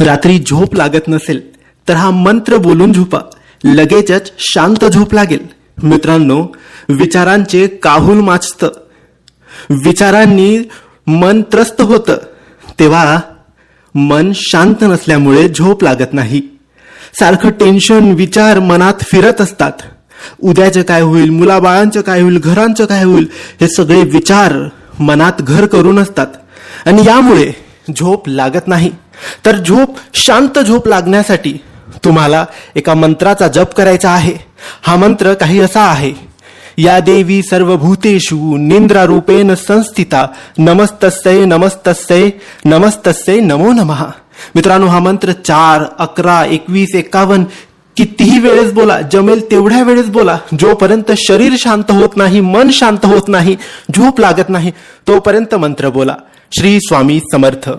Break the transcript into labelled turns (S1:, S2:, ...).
S1: रात्री झोप लागत नसेल तर हा मंत्र बोलून झोपा. लगेचच शांत झोप लागेल. मित्रांनो विचारांचे काहूल माचतं. विचारांनी मन त्रस्त होतं. तेव्हा मन शांत नसल्यामुळे झोप लागत नाही. सारखं टेन्शन विचार मनात फिरत असतात. उद्याचं काय होईल मुलाबाळांचं काय होईल घरांचं काय होईल हे सगळे विचार मनात घर करून असतात. आणि यामुळे झोप लागत नाही. तर झोप शांत झोप लागण्यासाठी तुम्हाला एका मंत्राचा जप करायचा आहे. हा मंत्र काही असा आहे. या देवी सर्वभूतेषु निंद्रा निंद्रारूपेण संस्थिता नमस्तस्यै नमस्तस्यै नमस्तस्यै नमो नमः. मित्रांनो हा मंत्र चार अकरा एकवीस एकावन्न कितीही वेळेस बोला जमेल तेवढ्या वेळेस बोला. जोपर्यंत शरीर शांत होत नाही मन शांत होत नाही झोप लागत नाही तोपर्यंत मंत्र बोला. श्री स्वामी समर्थ.